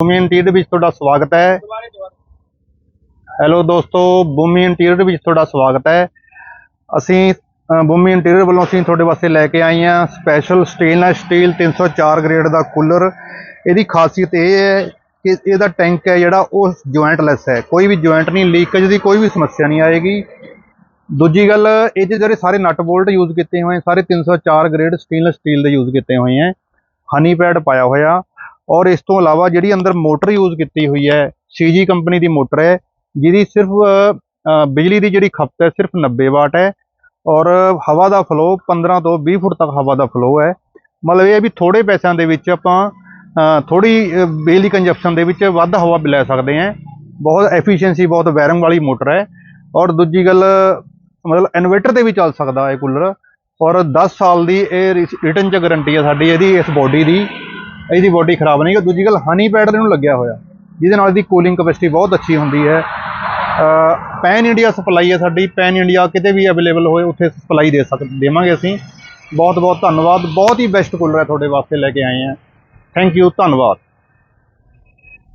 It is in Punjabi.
ਭੂਮੀ ਇੰਟੀਰੀਅਰ ਵਿੱਚ ਤੁਹਾਡਾ ਸਵਾਗਤ ਹੈ। ਹੈਲੋ ਦੋਸਤੋ ਭੂਮੀ ਇੰਟੀਰੀਅਰ ਵਿੱਚ ਤੁਹਾਡਾ ਸਵਾਗਤ ਹੈ। ਅਸੀਂ ਅ, ਭੂਮੀ ਇੰਟੀਰੀਅਰ ਵੱਲੋਂ ਅਸੀਂ ਤੁਹਾਡੇ ਵਾਸਤੇ ਲੈ ਕੇ ਆਏ ਹਾਂ ਸਪੈਸ਼ਲ ਸਟੇਨਲੈਸ ਸਟੀਲ 304 ਗ੍ਰੇਡ ਦਾ ਕੂਲਰ ਇਹਦੀ ਖਾਸੀਅਤ ਇਹ ਹੈ ਕਿ ਇਹਦਾ ਟੈਂਕ ਹੈ ਜਿਹੜਾ ਉਹ ਜੁਆਇੰਟਲੈਸ ਹੈ। ਕੋਈ ਵੀ ਜੁਆਇੰਟ ਨਹੀਂ ਲੀਕੇਜ ਦੀ ਕੋਈ ਵੀ ਸਮੱਸਿਆ ਨਹੀਂ ਆਏਗੀ। ਦੂਜੀ ਗੱਲ ਇਹ 'ਚ ਜਿਹੜੇ ਸਾਰੇ ਨਟ ਬੋਲਟ ਯੂਜ਼ ਕੀਤੇ ਹੋਏ ਸਾਰੇ 304 ਗ੍ਰੇਡ ਸਟੇਨਲੈਸ ਸਟੀਲ ਦੇ ਯੂਜ਼ ਕੀਤੇ ਹੋਏ ਹੈ ਹਨੀ ਪੈਡ ਪਾਇਆ ਹੋਇਆ। ਔਰ ਇਸ ਤੋਂ ਇਲਾਵਾ ਜਿਹੜੀ ਅੰਦਰ ਮੋਟਰ ਯੂਜ਼ ਕੀਤੀ ਹੋਈ ਹੈ ਸੀਜੀ ਕੰਪਨੀ ਦੀ ਮੋਟਰ ਹੈ, ਜਿਹਦੀ ਸਿਰਫ ਬਿਜਲੀ ਦੀ ਜਿਹੜੀ ਖਪਤ ਹੈ ਸਿਰਫ 90 ਵਾਟ ਹੈ ਔਰ ਹਵਾ ਦਾ ਫਲੋ 15 ਤੋਂ 20 ਫੁੱਟ ਤੱਕ ਹਵਾ ਦਾ ਫਲੋ ਹੈ। ਮਤਲਬ ਇਹ ਵੀ ਥੋੜੇ ਪੈਸਿਆਂ ਦੇ ਵਿੱਚ ਆਪਾਂ ਥੋੜੀ ਬਿਜਲੀ ਕੰਜਪਸ਼ਨ ਦੇ ਵਿੱਚ ਵੱਧ ਹਵਾ ਵੀ ਲੈ ਸਕਦੇ ਹਾਂ। ਬਹੁਤ ਐਫੀਸ਼ੀਐਂਸੀ ਬਹੁਤ ਵੈਰਿੰਗ ਵਾਲੀ ਮੋਟਰ ਹੈ ਔਰ ਦੂਜੀ ਗੱਲ, ਮਤਲਬ ਇਨਵੇਟਰ ਤੇ ਵੀ ਚੱਲ ਸਕਦਾ ਹੈ ਕੂਲਰ ਔਰ 10 ਸਾਲ ਦੀ ਇਹ ਰਿਟਰਨ ਚ ਗਾਰੰਟੀ ਹੈ ਸਾਡੀ ਇਹਦੀ ਇਸ ਬੋਡੀ ਦੀ। ਇਹਦੀ ਬੋਡੀ ਖਰਾਬ ਨਹੀਂ ਹੈ ਦੂਜੀ ਗੱਲ ਹਨੀ ਪੈਡ ਨੂੰ ਲੱਗਿਆ ਹੋਇਆ। ਜਿਹਦੇ ਨਾਲ ਇਹਦੀ ਕੂਲਿੰਗ ਕਪੈਸਿਟੀ ਬਹੁਤ ਅੱਛੀ ਹੁੰਦੀ ਹੈ। ਪੈਨ ਇੰਡੀਆ ਸਪਲਾਈ ਹੈ ਸਾਡੀ। ਪੈਨ ਇੰਡੀਆ ਕਿਤੇ ਵੀ ਅਵੇਲੇਬਲ ਹੋਏ, ਉੱਥੇ ਸਪਲਾਈ ਦੇ ਸਕ, ਦੇਵਾਂਗੇ ਅਸੀਂ। ਬਹੁਤ ਬਹੁਤ ਧੰਨਵਾਦ। ਬਹੁਤ ਹੀ ਬੈਸਟ ਕੂਲਰ ਹੈ ਤੁਹਾਡੇ ਵਾਸਤੇ ਲੈ ਕੇ ਆਏ ਹਾਂ। ਥੈਂਕ ਯੂ ਧੰਨਵਾਦ।